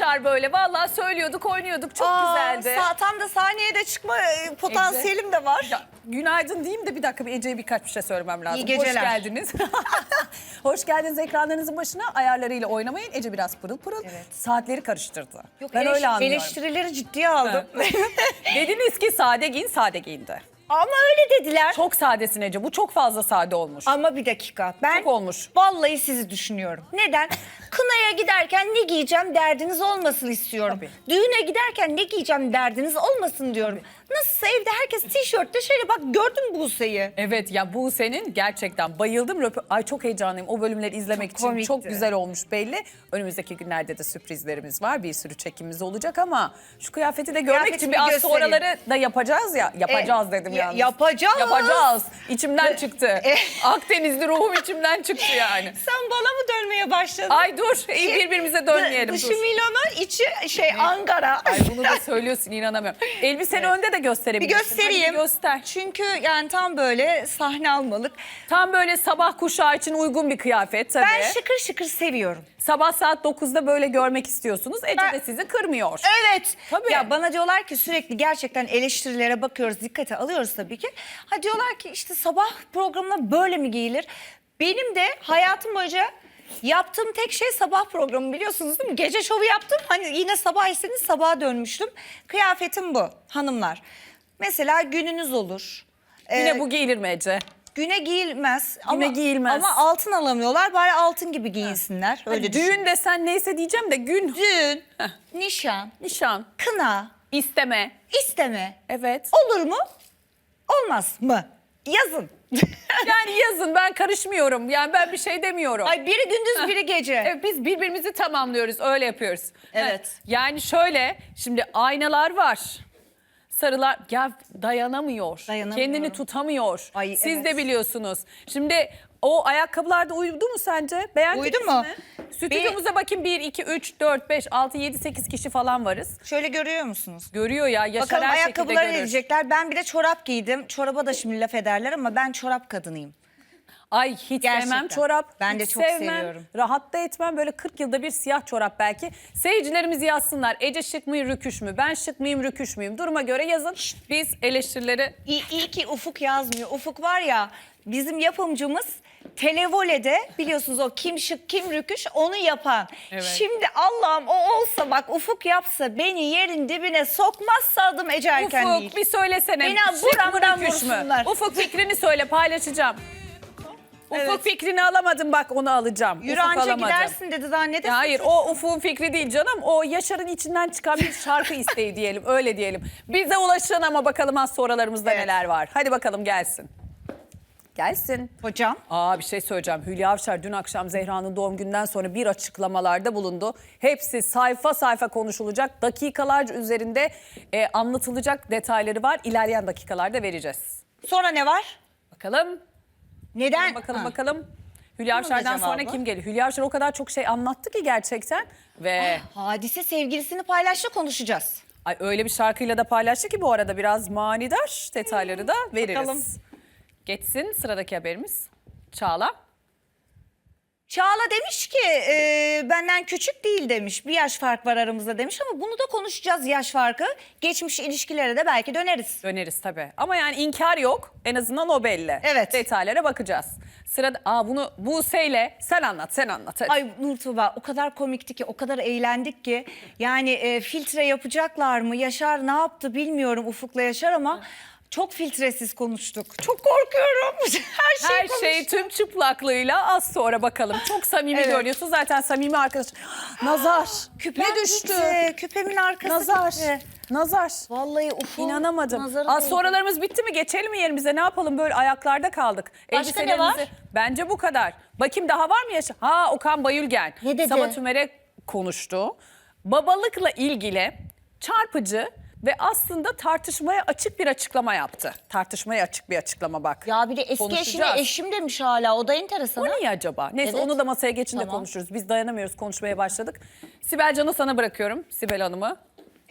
Avşar böyle. Vallahi söylüyorduk, oynuyorduk. Çok Aa, güzeldi. sa- tam da sahneye de çıkma e, potansiyelim de var. Ya, günaydın diyeyim de bir dakika bir Ece'ye birkaç bir şey söylemem lazım. İyi geceler. Hoş geldiniz. Hoş geldiniz ekranlarınızın başına. Ayarlarıyla oynamayın. Ece biraz pırıl pırıl. Saatleri karıştırdı. Yok, ben eleş- öyle anlıyorum. Eleştirileri ciddiye aldım. Dediniz ki sade giyin, sade giyindi. Ama öyle dediler. Çok sadesin Ece. Bu çok fazla sade olmuş. Ama bir dakika. Ben Çok olmuş. vallahi sizi düşünüyorum. Neden? Kınaya giderken ne giyeceğim derdiniz olmasın istiyorum. Tabii. Düğüne giderken ne giyeceğim derdiniz olmasın diyorum. Nasılsa evde herkes tişörtte şöyle bak gördün Buse'yi. Evet ya bu senin gerçekten bayıldım. Ay çok heyecanlıyım o bölümleri izlemek Çok için. komikti. Çok güzel olmuş belli. Önümüzdeki günlerde de sürprizlerimiz var. Bir sürü çekimimiz olacak ama şu kıyafeti de görmek için Kıyafetimi bir az göstereyim. sonraları da yapacağız ya. Yapacağız E, dedim ya- yalnız. yapacağız. Yapacağız. İçimden çıktı. E. Akdenizli ruhum içimden çıktı yani. Sen bana mı dönmeye başladın? Ay dur iyi birbirimize dönmeyelim Dışı dur. Milano, içi şey Ankara. Ay bunu da söylüyorsun inanamıyorum. Elbiseni önde de bir gösterebilirsin. göstereyim. Hadi bir göster. Çünkü yani tam böyle sahne almalık. Tam böyle sabah kuşağı için uygun bir kıyafet tabii. Ben şıkır şıkır seviyorum. Sabah saat 9'da böyle görmek istiyorsunuz. Ece Ben- de sizi kırmıyor. Evet. Tabii. Ya bana diyorlar ki sürekli gerçekten eleştirilere bakıyoruz, dikkate alıyoruz tabii ki. Ha diyorlar ki işte sabah programına böyle mi giyilir? Benim de hayatım boyunca yaptığım tek şey sabah programı biliyorsunuz değil mi? Gece şovu yaptım. Hani yine sabah istediniz sabaha dönmüştüm. Kıyafetim bu hanımlar. Mesela gününüz olur. Yine Ee, bu giyilir mi Ece? Güne giyilmez. Güne ama, giyilmez. Ama altın alamıyorlar. Bari altın gibi giyinsinler. Öyle Hadi düşün. düğün desen neyse diyeceğim de gün, Düğün, nişan, nişan, kına, isteme. isteme. Evet. Olur mu? Olmaz mı? Yazın. Yani yazın ben karışmıyorum. Yani ben bir şey demiyorum. Ay biri gündüz biri gece. Evet, biz birbirimizi tamamlıyoruz. Öyle yapıyoruz. Evet. Yani şöyle şimdi aynalar var. Sarılar ya dayanamıyor. Dayanamıyorum. Kendini tutamıyor. Ay, Siz evet. de biliyorsunuz. Şimdi o ayakkabılar da uydu mu sence? Beğendiniz Uydu mu? mi? Stüdyomuza bakayım 1, 2, 3, 4, 5, 6, 7, 8 kişi falan varız. Şöyle görüyor musunuz? Görüyor ya. Yaşar Bakalım her şekilde ayakkabıları ne görür. diyecekler. Ben bir de çorap giydim. Çoraba da şimdi laf ederler ama ben çorap kadınıyım. Ay hiç Gerçekten. sevmem çorap. Ben de hiç çok sevmem. seviyorum. Rahat da etmem. Böyle 40 yılda bir siyah çorap belki. Seyircilerimiz yazsınlar. Ece şık mı rüküş mü? Ben şık mıyım rüküş müyüm? Duruma göre yazın. Biz eleştirileri İyi, iyi ki Ufuk yazmıyor. Ufuk var ya bizim yapımcımız Televole'de biliyorsunuz o kim şık kim rüküş onu yapan. Evet. Şimdi Allah'ım o olsa bak Ufuk yapsa beni yerin dibine sokmazsa adım Ece Erken Ufuk değil. bir söylesene. Beni Şık mı buramdan rüküş mü? vursunlar. Ufuk fikrini söyle paylaşacağım. Ufuk Evet. fikrini alamadım bak onu alacağım. Yürü Ufuk anca alamadım. gidersin dedi daha ne desin? Ya hayır o Ufuk'un fikri değil canım. O Yaşar'ın içinden çıkan bir şarkı isteği diyelim. Öyle diyelim. Bize ulaşın ama bakalım az sonralarımızda Evet. neler var. Hadi bakalım gelsin. Gelsin. Hocam. Aa bir şey söyleyeceğim. Hülya Avşar dün akşam Zehra'nın doğum günden sonra bir açıklamalarda bulundu. Hepsi sayfa sayfa konuşulacak. Dakikalarca üzerinde e, anlatılacak detayları var. İlerleyen dakikalarda vereceğiz. Sonra ne var? Bakalım. Neden? Bakalım Ha. bakalım. Hülya Bunun da Avşar'dan sonra kim geliyor? Hülya Avşar o kadar çok şey anlattı ki gerçekten. Ve Hadise sevgilisini paylaştı konuşacağız. ay, öyle bir şarkıyla da paylaştı ki bu arada biraz manidar detayları da veririz. bakalım. Geçsin sıradaki haberimiz. Çağla. Çağla demiş ki e, benden küçük değil demiş. Bir yaş fark var aramızda demiş ama bunu da konuşacağız yaş farkı. Geçmiş ilişkilere de belki döneriz. Döneriz tabii. Ama yani inkar yok. En azından o belli. Evet. Detaylara bakacağız. Sırada aa bunu Buse'yle sen anlat sen anlat. Hadi. Ay Nurtuba o kadar komikti ki o kadar eğlendik ki. Yani e, filtre yapacaklar mı? Yaşar ne yaptı bilmiyorum Ufuk'la Yaşar ama çok filtresiz konuştuk. Çok korkuyorum. Her şey Her şey tüm çıplaklığıyla az sonra bakalım. Çok samimi Evet. görünüyorsun. Zaten samimi arkadaş. Nazar. Küpem ne düştü? gitti, Küpemin arkası Nazar. gitti. Nazar. Vallahi Ufuk. İnanamadım. nazarı Az değdi. sonralarımız bitti mi? Geçelim mi yerimize? Ne yapalım? Böyle ayaklarda kaldık. Başka ne var? Elbiselerimizi- Bence bu kadar. Bakayım daha var mı yaşa? Ha Okan Bayülgen. Ne dedi? Sabah Tümer'e konuştu. Babalıkla ilgili çarpıcı ve aslında tartışmaya açık bir açıklama yaptı. Tartışmaya açık bir açıklama bak. Ya bir de eski Konuşacağız. eşine eşim demiş hala o da enteresan. O ha. niye acaba? Neyse Evet. onu da masaya geçince Tamam. konuşuruz. Biz dayanamıyoruz konuşmaya başladık. Sibel Can'ı sana bırakıyorum. Sibel Hanım'ı.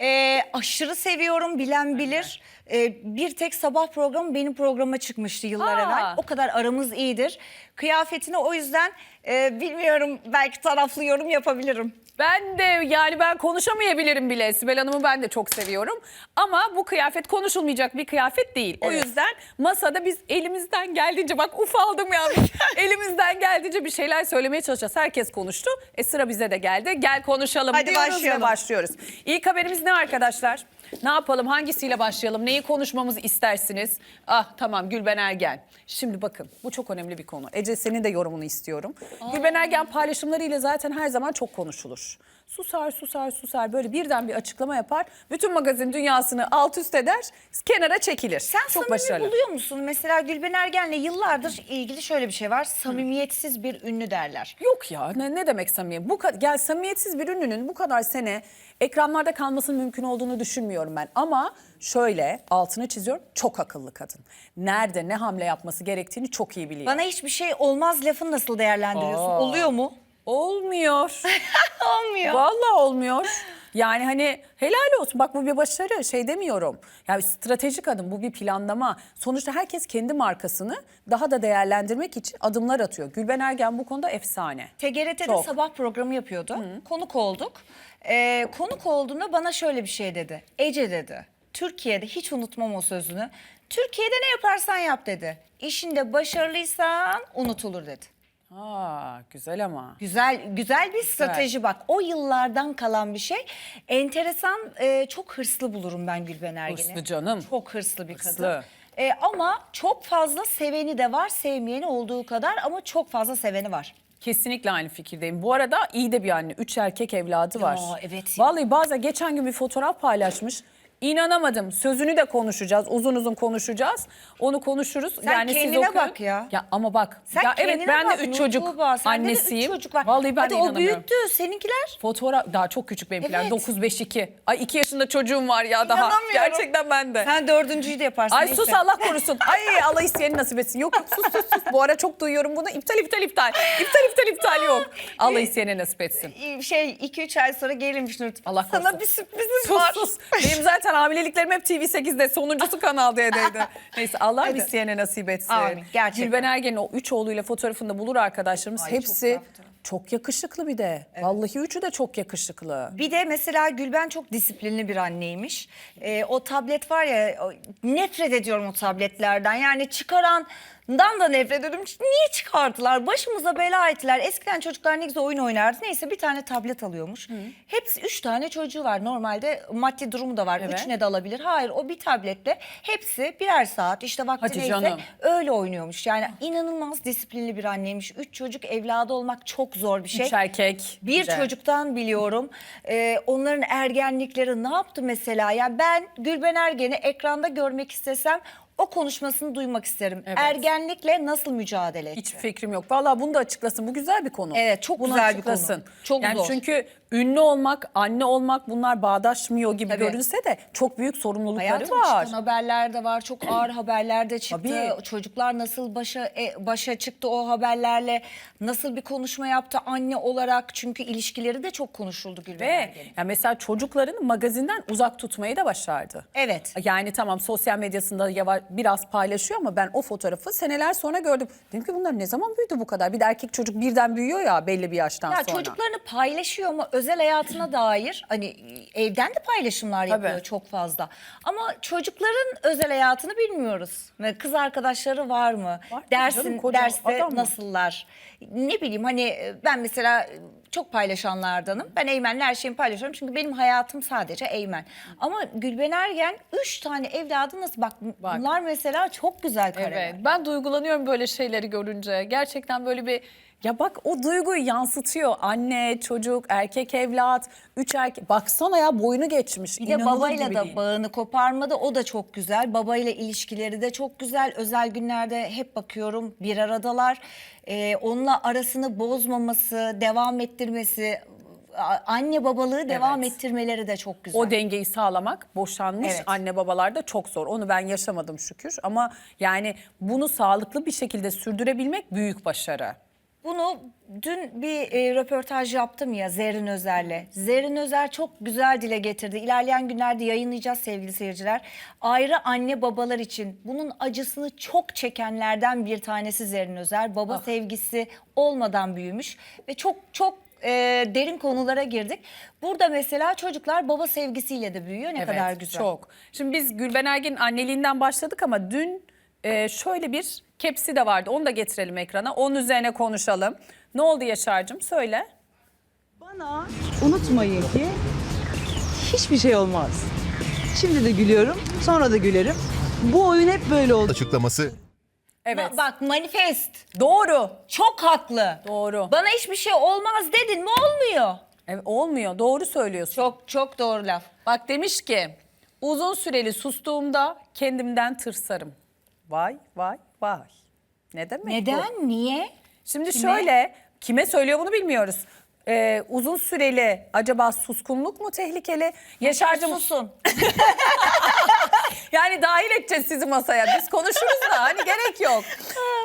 Ee, aşırı seviyorum bilen bilir. Ee, bir tek sabah programı benim programa çıkmıştı yıllar Aa. evvel. O kadar aramız iyidir. Kıyafetini o yüzden e, bilmiyorum belki taraflı yorum yapabilirim. Ben de yani ben konuşamayabilirim bile. Sibel Hanım'ı ben de çok seviyorum. Ama bu kıyafet konuşulmayacak bir kıyafet değil. O Evet. yüzden masada biz elimizden geldiğince bak ufaldım yalnız. elimizden geldiğince bir şeyler söylemeye çalışacağız. Herkes konuştu. E sıra bize de geldi. Gel konuşalım Hadi diyoruz başlayalım. başlıyoruz. İlk haberimiz ne arkadaşlar? Ne yapalım? Hangisiyle başlayalım? Neyi konuşmamızı istersiniz? Ah tamam Gülben Ergen. Şimdi bakın bu çok önemli bir konu. Ece senin de yorumunu istiyorum. Gülben Ergen paylaşımlarıyla zaten her zaman çok konuşulur. Susar susar susar böyle birden bir açıklama yapar. Bütün magazin dünyasını alt üst eder. Kenara çekilir. Sen çok başarılı. buluyor musun? Mesela Gülben Ergen'le yıllardır ilgili şöyle bir şey var. Samimiyetsiz bir ünlü derler. Yok ya ne, ne demek samimiyet? Bu gel samimiyetsiz bir ünlünün bu kadar sene ekranlarda kalmasının mümkün olduğunu düşünmüyorum ben. Ama şöyle altını çiziyorum çok akıllı kadın. Nerede ne hamle yapması gerektiğini çok iyi biliyor. Bana hiçbir şey olmaz lafını nasıl değerlendiriyorsun? Aa. Oluyor mu? Olmuyor. Olmuyor. Vallahi olmuyor. Yani hani helal olsun bak bu bir başarı şey demiyorum. Yani stratejik adım bu bir planlama. Sonuçta herkes kendi markasını daha da değerlendirmek için adımlar atıyor. Gülben Ergen bu konuda efsane. TGRT'de Çok. sabah programı yapıyordu. Konuk olduk. Ee, konuk olduğunda bana şöyle bir şey dedi. Ece dedi. Türkiye'de hiç unutmam o sözünü. Türkiye'de ne yaparsan yap dedi. İşinde başarılıysan unutulur dedi. Aa güzel ama. Güzel güzel bir strateji bak. O yıllardan kalan bir şey. Enteresan, e, çok hırslı bulurum ben Gülben Ergen'i. Hırslı canım. Çok hırslı bir Hırslı. kadın. E, ama çok fazla seveni de var, sevmeyeni olduğu kadar ama çok fazla seveni var. Kesinlikle aynı fikirdeyim. Bu arada iyi de bir anne. Üç erkek evladı var. evet ya. Vallahi bazen geçen gün bir fotoğraf paylaşmış. İnanamadım. Sözünü de konuşacağız. Uzun uzun konuşacağız. Onu konuşuruz. Sen yani siz kendine okuyun. bak ya. Ya ama bak. Sen ya evet ben bak, de üç çocuk Tuğba, sende de üç annesiyim. çocuk var. Vallahi ben Hadi de o büyüktü, seninkiler. Fotoğraf daha çok küçük benimkiler. Evet. 9 5 2. Ay 2 yaşında çocuğum var ya daha. Gerçekten ben de. Sen dördüncüyü de yaparsın. Ay sus Allah korusun. Ay Allah isteyeni nasip etsin. Yok yok sus sus sus. Bu ara çok duyuyorum bunu. İptal iptal iptal. İptal iptal iptal yok. Allah isteyene nasip etsin. Şey 2-3 ay sonra gelirmiş Nur. Allah korusun. Sana bir sürprizim Sus var. sus. Benim zaten hamileliklerim hep TV8'de. Sonuncusu Kanal D'deydi. Neyse Allah Hadi. isteyene nasip etsin. Amin, gerçekten. Gülben Ergen'in o üç oğluyla fotoğrafını bulur arkadaşlarımız. Ay, çok Hepsi fotoğraf. çok yakışıklı bir de. Vallahi üçü de çok yakışıklı. Bir de mesela Gülben çok disiplinli bir anneymiş. Ee, o tablet var ya nefret ediyorum o tabletlerden. Yani çıkarandan da nefret ediyorum. Niye çıkardılar? Başımıza bela ettiler. Eskiden çocuklar ne güzel oyun oynardı. Neyse bir tane tablet alıyormuş. Hepsi üç tane çocuğu var. Normalde maddi durumu da var. Evet. Üçüne de alabilir. Hayır o bir tabletle hepsi birer saat işte vakti Hadi neyse canım. öyle oynuyormuş. Yani inanılmaz disiplinli bir anneymiş. Üç çocuk evladı olmak çok zor bir şey. Üç erkek. Bir Güzel. çocuktan biliyorum. Ee, onların ergenlikleri ne yaptı mesela? Ya ben Gülben Ergen'i ekranda görmek istesem o konuşmasını duymak isterim. Evet. Ergenlikle nasıl mücadele etti? Hiç fikrim yok. Vallahi bunu da açıklasın. Bu güzel bir konu. Evet, çok Bunu güzel bir konu. açıklasın. Çok yani zor. Çünkü ünlü olmak, anne olmak bunlar bağdaşmıyor gibi Tabii. görünse de çok büyük sorumlulukları Hayatım var. çıkan haberler de var. Çok ağır haberler de çıktı. Tabii. Çocuklar nasıl başa e, başa çıktı o haberlerle? Nasıl bir konuşma yaptı anne olarak? Çünkü ilişkileri de çok konuşuldu Gülben Ve Ergen'in. ya mesela çocukların magazinden uzak tutmayı da başardı. Evet. Yani tamam sosyal medyasında yavaş, biraz paylaşıyor ama ben o fotoğrafı seneler sonra gördüm. Dedim ki bunlar ne zaman büyüdü bu kadar? Bir de erkek çocuk birden büyüyor ya belli bir yaştan Ya sonra. çocuklarını paylaşıyor ama özel hayatına dair hani evden de paylaşımlar yapıyor Tabii. çok fazla. Ama çocukların özel hayatını bilmiyoruz. Kız arkadaşları var mı? Var Dersin canım, derste adam var. nasıllar? Ne bileyim hani ben mesela çok paylaşanlardanım. Ben Eymen'le her şeyimi paylaşıyorum çünkü benim hayatım sadece Eymen. Ama Gülben Ergen üç tane evladı nasıl bak, Bak. bunlar mesela çok güzel kareler. Evet ben duygulanıyorum böyle şeyleri görünce. Gerçekten böyle bir ya bak o duyguyu yansıtıyor. Anne, çocuk, erkek evlat, üç erkek. Baksana ya boyunu geçmiş. Bir de İnanılır babayla gibi da değil. bağını koparmadı. O da çok güzel. Babayla ilişkileri de çok güzel. Özel günlerde hep bakıyorum bir aradalar. Ee, onunla arasını bozmaması, devam ettirmesi, anne babalığı devam Evet. ettirmeleri de çok güzel. O dengeyi sağlamak boşanmış Evet. anne babalarda çok zor. Onu ben yaşamadım şükür ama yani bunu sağlıklı bir şekilde sürdürebilmek büyük başarı. Bunu dün bir e, röportaj yaptım ya Zerrin Özer'le. Zerrin Özer çok güzel dile getirdi. İlerleyen günlerde yayınlayacağız sevgili seyirciler. Ayrı anne babalar için bunun acısını çok çekenlerden bir tanesi Zerrin Özer. Baba sevgisi olmadan büyümüş ve çok çok e, derin konulara girdik. Burada mesela çocuklar baba sevgisiyle de büyüyor. Ne kadar güzel. Çok. Şimdi biz Gülben Ergen'in anneliğinden başladık ama dün e, şöyle bir kepsi de vardı. Onu da getirelim ekrana. Onun üzerine konuşalım. Ne oldu Yaşar'cığım? Söyle. Bana unutmayın ki hiçbir şey olmaz. Şimdi de gülüyorum, sonra da gülerim. Bu oyun hep böyle oldu. açıklaması Evet. Ma- Bak manifest. Doğru. Çok haklı. Doğru. Bana hiçbir şey olmaz dedin mi olmuyor. Evet, olmuyor. Doğru söylüyorsun. Çok çok doğru laf. Bak demiş ki uzun süreli sustuğumda kendimden tırsarım. Vay vay vay. Ne demek bu? Neden? Niye? Şimdi Kime? şöyle kime söylüyor bunu bilmiyoruz. Ee, uzun süreli acaba suskunluk mu tehlikeli? Yaşar'cığım Susun. yani dahil edeceğiz sizi masaya. Biz konuşuruz da hani gerek yok.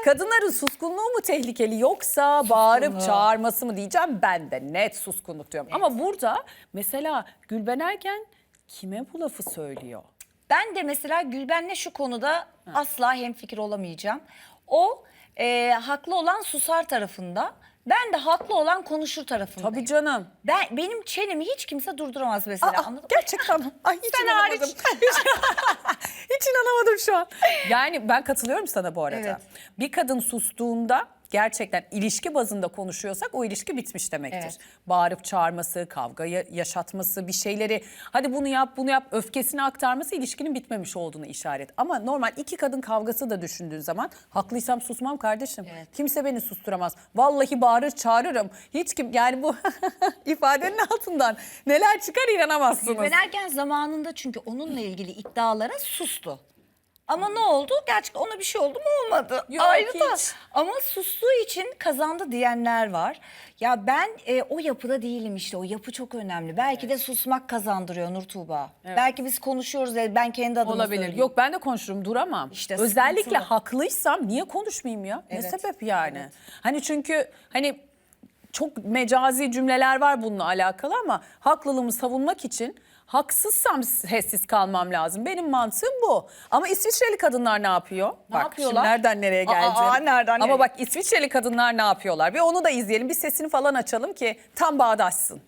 Kadınların suskunluğu mu tehlikeli yoksa bağırıp çağırması mı diyeceğim ben de net suskunluk diyorum. Ama burada mesela Gülben Ergen kime bu lafı söylüyor? Ben de mesela Gülben'le şu konuda asla hemfikir olamayacağım. O e, haklı olan susar tarafında. Ben de haklı olan konuşur tarafındayım. Tabii canım. Ben benim çenemi hiç kimse durduramaz mesela. Aa, anladın mı? gerçekten. Ay hiç Sen inanamadım. hariç. Hiç, hiç inanamadım şu an. Yani ben katılıyorum sana bu arada. Evet. Bir kadın sustuğunda gerçekten ilişki bazında konuşuyorsak o ilişki bitmiş demektir. Evet. Bağırıp çağırması, kavgayı yaşatması, bir şeyleri hadi bunu yap bunu yap öfkesini aktarması ilişkinin bitmemiş olduğunu işaret. Ama normal iki kadın kavgası da düşündüğün zaman haklıysam susmam kardeşim. Evet. Kimse beni susturamaz. Vallahi bağırır çağırırım. Hiç kim yani bu ifadenin altından neler çıkar inanamazsınız. Ergen zamanında çünkü onunla ilgili iddialara sustu. Ama ne oldu? Gerçekten ona bir şey oldu mu olmadı. Yok, Ayrı da. hiç. Ama sustuğu için kazandı diyenler var. Ya ben e, o yapıda değilim işte. O yapı çok önemli. Belki de susmak kazandırıyor Nur Tuğba. Belki biz konuşuyoruz. ya, Ben kendi adıma Olabilir. söyleyeyim. Yok ben de konuşurum duramam. İşte Özellikle sıkıntılı. haklıysam niye konuşmayayım ya? Ne Evet. sebep yani? Hani çünkü hani çok mecazi cümleler var bununla alakalı ama haklılığımı savunmak için haksızsam sessiz kalmam lazım. Benim mantığım bu. Ama İsviçreli kadınlar ne yapıyor? Ne bak, yapıyorlar? Şimdi nereden nereye Aa, geleceğim? aa, nereden Ama nereye? bak İsviçreli kadınlar ne yapıyorlar? Bir onu da izleyelim. Bir sesini falan açalım ki tam bağdaşsın.